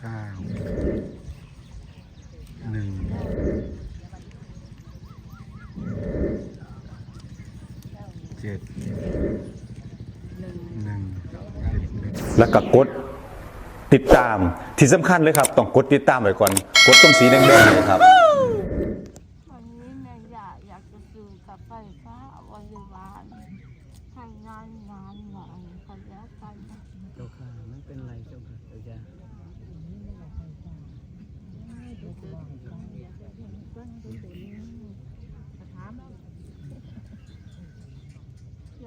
เก้าหนึ่งเจ็ดหนึ่งเจ็ดหนึ่งแล้วก็กดติดตามที่สำคัญเลยครับ ต้องกดติดตามไว้ก่อน กดตรงสีแดงๆเลยครับ วันนี้แม่อยากอยากจะซื้อกับไฟฟ้าบริวารให้งานงานหน่อยก็แล้วกันนะ เจ้าค่ะไม่เป็นไรเจ้าค่ะเจ้าจ้า อย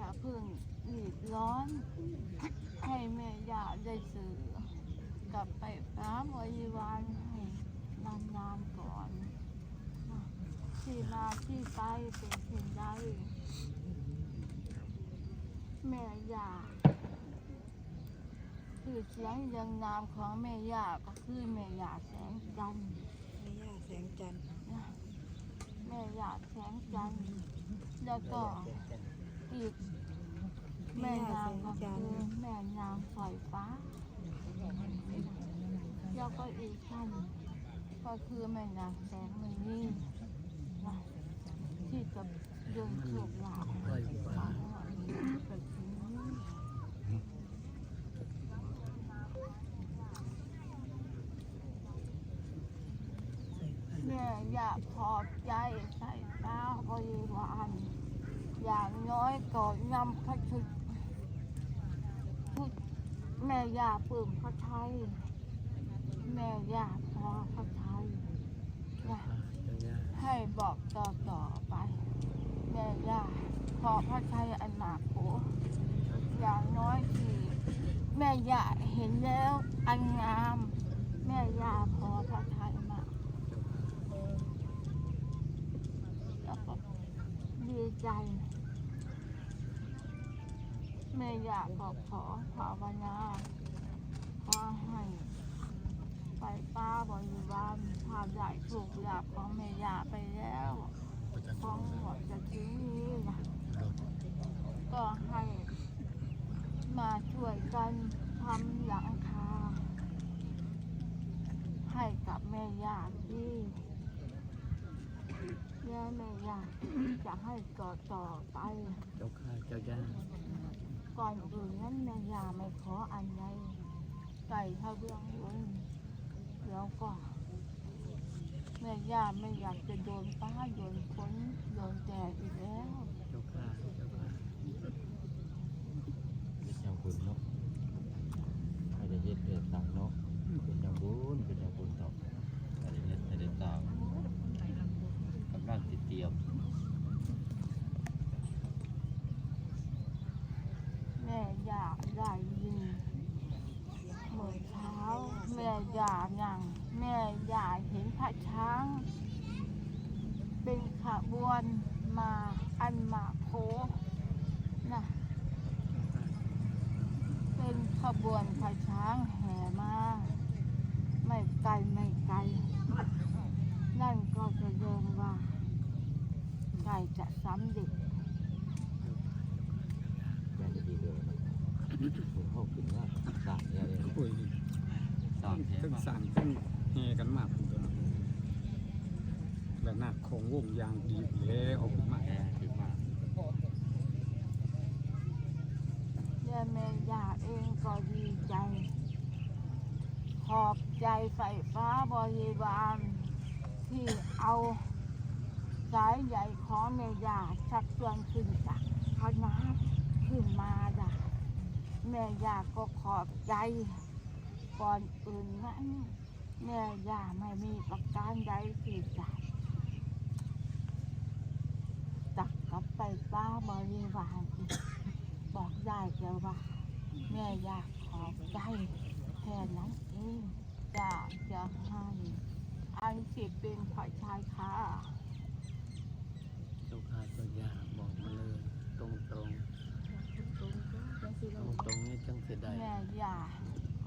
่าเพิ่งรีบร้อน ให้แม่อยากได้ซื้อกลับไฟฟ้าบริวารให้นานๆก่อน ที่มาที่ไปเป็นสิ่งใดแม่อยากคือเสียงเรียงนามของแม่ยาก็คือแม่ยาแสงจันทร์ งจันทร์นะแม่ย่าแสงจันทร์แล้วก็อีกแม่นางก็คือแม่นางสอยฟ้าแล้วก็อีกท่านก็คือแม่นางแสงมณีนะที่จะเดินถูกหลาบ ปล่อยปลา ไปถึง แม่อยากขอบใจใส่ตาบริวาร อย่างน้อยำพระชุดชุดแม่ยาปลื้มพระไทยแม่ยาพอพระไทยนะให้บอกต่อต่อๆไป แม่ยากขอพระไทยอันหนักโอย่างน้อยคือแม่ยาเห็นแล้วอันงาม แม่ยาพอพระไทยมาแล้วก็ดีใจ แม่อยากขอขอภาวนาขอให้ไฟป้าบริวารภาพใหญ่ถูกหยาบของแม่ยาไปแล้วของหมดจะทิ้งนี้นะก็ให้มาช่วยกันทำหลังคาให้กับแม่ยาที่แม่ไม่อยากจะให้ต่อต่อไป เจ้าค่ะเจ้าย่า ก่อนอื่นนั้นแม่ยาไม่ขออันใดไก่ถ้าเบื้องบนแล้วก็แม่ยาไม่อยากจะโดนป้าโดนฝนโดนแดดอีกแล้ว เจ้าค่ะเจ้าค่ะ เป็นอย่างบุญเนาะให้ได้เฮ็ดได้สร้างเนาะเป็นอย่างบุญเป็นอย่างบุญต่อให้ได้เฮ็ดให้ได้สร้างกำลังติดเตรียม แม่อยากได้ยินเมื่อเช้า แม่อยากนั่งแม่อยากเห็นพระช้าง เป็นข บวนมาอันมาโคนะเป็นขบวนพระช้างแห่มา ไม่ไกลไม่ไกล นั่นก็แสดงว่าใกล้จะสำเร็จแม่จะดีเลยนะมือเข้าขึ้นว่าสร้างเนี่ยเลยโอ้ยสร้างแท้ทั้งมากสั่งทั้งแห่กันมากคุณตัวเนาะและห น้าของวงยางดีแล้วออกมาแท้ขึ้นมากและแม่ยาเองก็ดีใจ ขอบใจไฟฟ้าบริวารที่เอาสายใหญ่ของแม่ยาชักชวนขึ้นจากพน้ำขึ้นมาจ้ะแม่ยาก็ขอบใจก่อนอื่นนั้นแม่ยาไม่มีประการใดที่จะตักกับไปป้าบริวารอีกบอกได้แค่ว่าแม่อยากขอบใจแค่นั้นเองอยากจะให้อันที่เป็นฝ่ายชายค่ะเจ้าค่ะเจ้าย่าบอกมาเลยตรงตรงตรงตรงนี้จังเสียดายแม่อยาก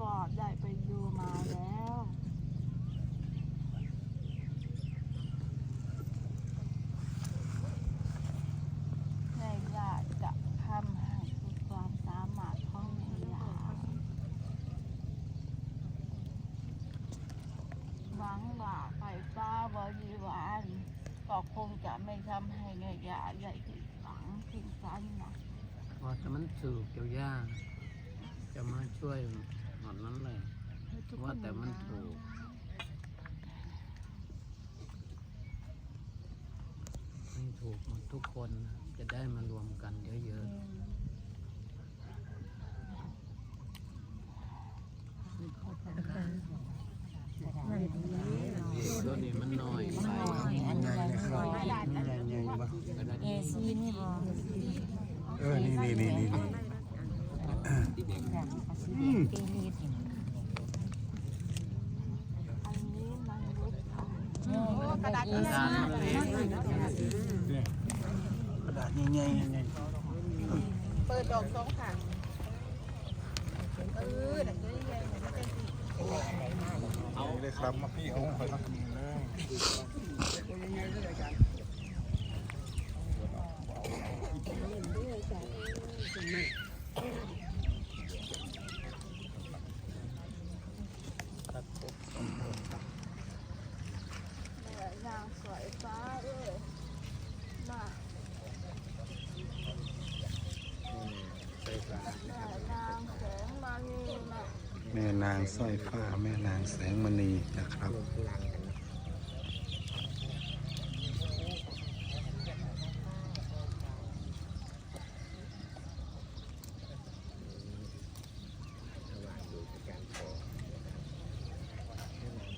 ก็ได้ไปดูมาแล้วแม่อยากจะทำให้สุดความสามารถของแม่อยาก บริวารก็คงจะไม่ทำให้แม่ยาใหญ่ผิดหวังสิ้นกันนะพอแต่มันสูบเจ้าย่าจะมาช่วยหมดนั้นเลยว่าแต่มันถูกไม่ถูกหมดทุกคนจะได้มารวมกันเยอะๆตัวนี้มันน้อยไป เออ นี่นี่นี่อืมกระดานมันเล็กเนี่ยกระดาษใหญ่ใหญ่เปิดดอกสองค่ะเออหนังตัวใหญ่เอาเลยครับมาพี่เขาคอยทักนี้เลย นางสวยฟ้าเอ้ยมาแม่นางแสงมานีมาแม่นางสร้อยฟ้าแม่นางแสงมณีนะครับ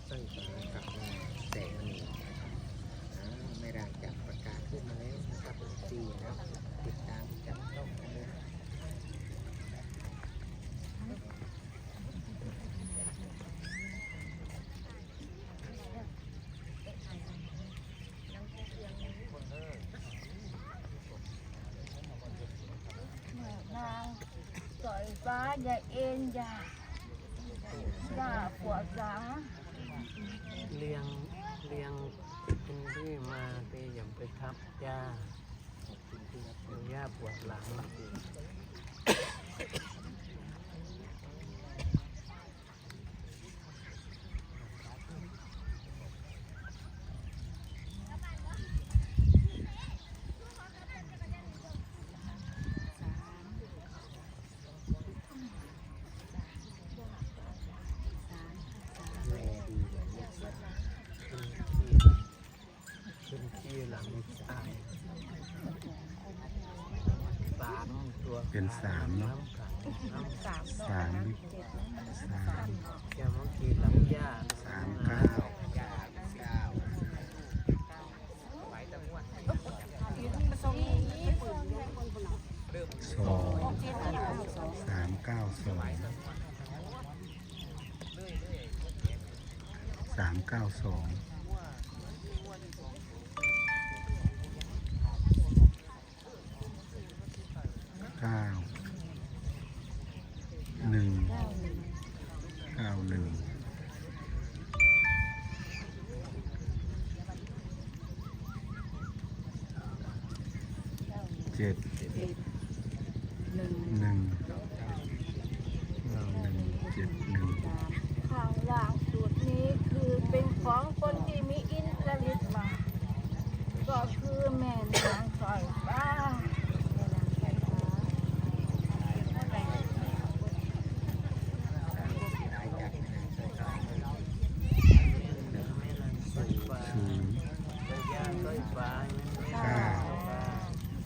สร้อยฟ้ากับแสงมณีนะครับอ่าไม่ได้จับประกาศขึ้นมาแล้วนะครับปีนะติดตามจับต้องกันเลย แม่นาง ยาอย่าเอ็นอย่าอย่าปวดหลังเลี้ยงเลี้ยงเป็นที่มาทีอย่าไปทับยาเดี๋ยวยาปวดหลัง แม่ดีกว่าเนี่ย ขึ้นที่หลังตายสามตัว เป็นสามเนอะสามสามสามเก้าสองสามเก้าสองสามเก้าสอง เก้าหนึ่งเก้าหนึ่งเจ็ดหนึ่งเก้าหนึ่งเจ็ดหนึ่ง ข้างล่างสุดนี้คือเป็นของคนที่มีอินทริตมา ก็คือแม่นางสอยฟ้า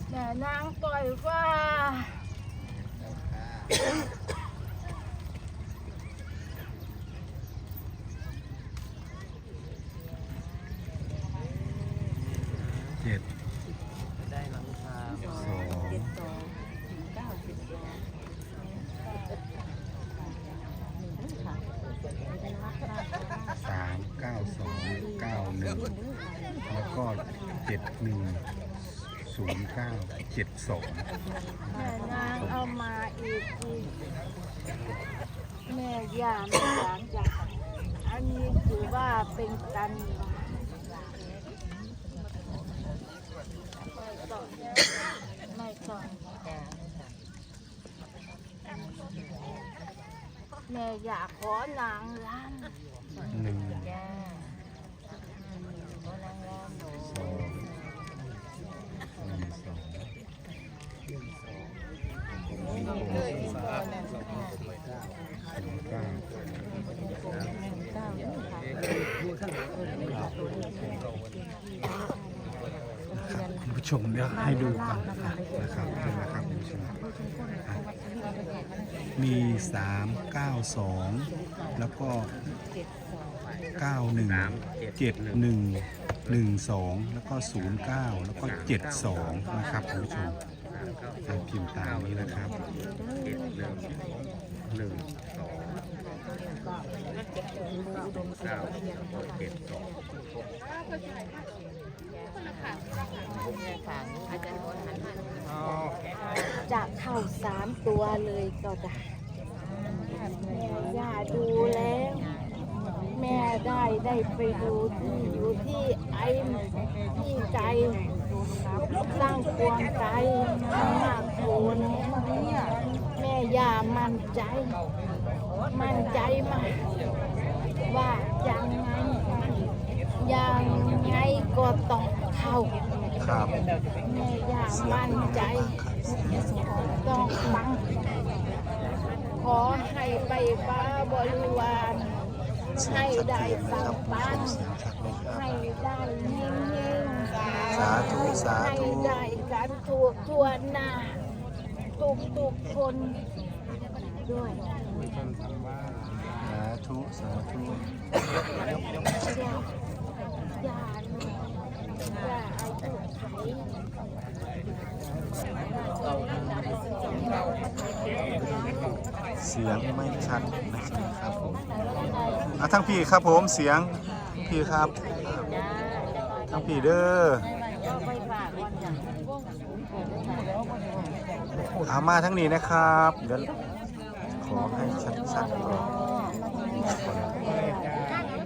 แม่นางปล่อยฟ้า เจ็ด ได้หลังคา สองสามเก้าสองเก้าหนึ่งแล้วก็เจ็ด หนึ่งศูนย์เก้าเจ็ดสองแม่นางเอามาอีกอีกแม่ย่าไม่หลานจ้ะอันนี้ถือว่าเป็นกันไม่ต้องไม่ต้อแม่อยากขอนางล้านหนึ่ง ชมเดี๋ยวให้ดูกันนะครับนี่นะครับูชมอะมีสามเก้าสองแล้วก็เก้าหนึ่งเจ็ดหนึ่งหนึ่งสองแล้วก็ศูนย์เก้าแล้วก็เจ็ดสองนะครับคุณผู้ชมให้พิมพ์ตามนี้นะครับเจ็ดหนึ่งหนึ่งสองเก้าเจ็ดสอง จะเข้าสามตัวเลยก็ได้แม่ย่าดูแล้ว แม่ได้ได้ไปดูที่อยู่ที่ไอ้ที่ใจสร้างกวงใจมากโคนแม่ย่ามั่นใจ มั่นใจมากว่ายังไงยังไงก็ต้อง เข้าครับแม่ย่ามั่นใจต้องฟังขอให้ไปฟ้าบริวารให้ได้สัมปันให้ได้เฮงเฮงสาธุสาธุให้ได้กันทั่วทั่วหน้าทุกทุกคนด้วยสาธุสาธุ อย่าอย่าอายุไข เสียงไม่ชัดนะครับผมอะทั้งพี่ครับผมเสียงพี่ครับทั้งพี่เด้อเอามาทั้งนี้นะครับเดี๋ยวขอให้ชัดๆก่อน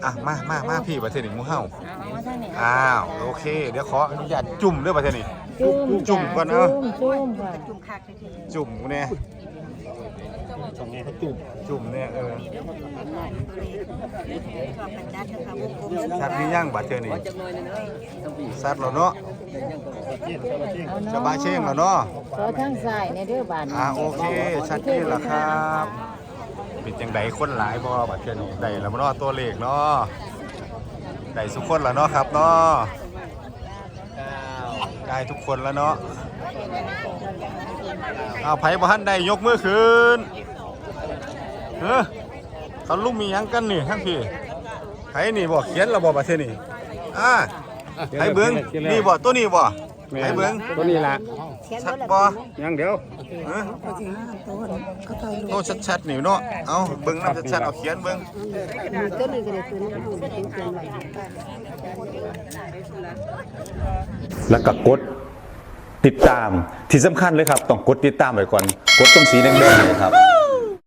อะมามามาพี่ประเทศนี้หมูเฮาอ้าวโอเค เดี๋ยวขออนุญาตจุ่มเด้อประเทศนี้จุ่มจุ่มก่อนเนอะจุ่มค่ะจุ่มคัก ทีทีจุ่มเนี่ยจุ่มจุ่มเนี่ยเออชอบเป็นดัดนะคะวงกลมชัดนี่ย่างบัดเทอนี่ชัดแล้วเนาะจะบาเช่งแล้วเนาะขอทั้งสายในเด้อบานอ่าโอเคชัดนี่แหละครับเป็นจังไดคนหลายบ่บัดเทอนี่ได้แล้วบ่เนาะตัวเลขเนาะได้ทุกคนแล้วเนาะครับเนาะได้ทุกคนแล้วเนาะเอาไผบ่ทันได้ยกมือขึ้น เฮ้อเขาลุมมีหยังกันนี่ทั้งพี่ไผนี่บ่เขียนแล้วบ่บัดเทอนี่อ่าไผเบิ่งนี่บ่ตัวนี้บ่ไผเบิ่งตัวนี้ละชัดบ่ยังเดี๋ยวฮะโอ้ชัดๆนี่เนาะเอาเบิ่งน้ำชัดๆเอาเขียนเบิ่งแล้วก็กดติดตามที่สำคัญเลยครับ ต้องกดติดตามไว้ก่อน กดตรงสีแดงๆเลยครับ